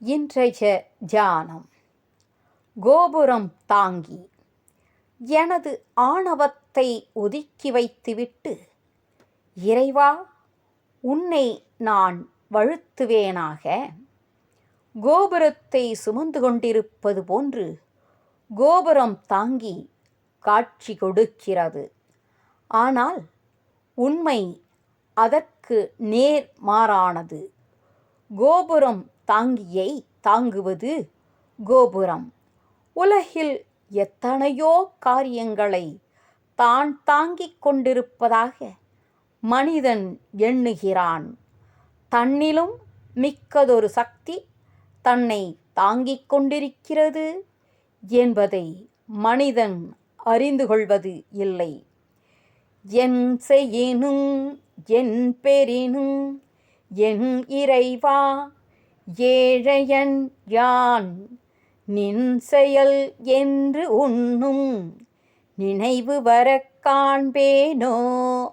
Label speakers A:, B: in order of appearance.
A: இன்றைய தியானம். கோபுரம் தாங்கி எனது ஆணவத்தை ஒதுக்கி வைத்துவிட்டு இறைவா உன்னை நான் வழுத்துவேனாக. கோபுரத்தை சுமந்து கொண்டிருப்பது போன்று கோபுரம் தாங்கி காட்சி கொடுக்கிறது. ஆனால் உண்மை அதற்கு நேர் மாறானது கோபுரம் தாங்கியை தாங்குவது கோபுரம். உலகில் எத்தனையோ காரியங்களை தான் தாங்கிக் கொண்டிருப்பதாக மனிதன் எண்ணுகிறான். தன்னிலும் மிக்கதொரு சக்தி தன்னை தாங்கிக் கொண்டிருக்கிறது என்பதை மனிதன் அறிந்து கொள்வது இல்லை. என் செய்யினும் என் பெறினும் என் இறைவா ஏழையன் யான்? நின் செயல் என்று உண்ணும். நினைவு வரக் காண்பேனோ?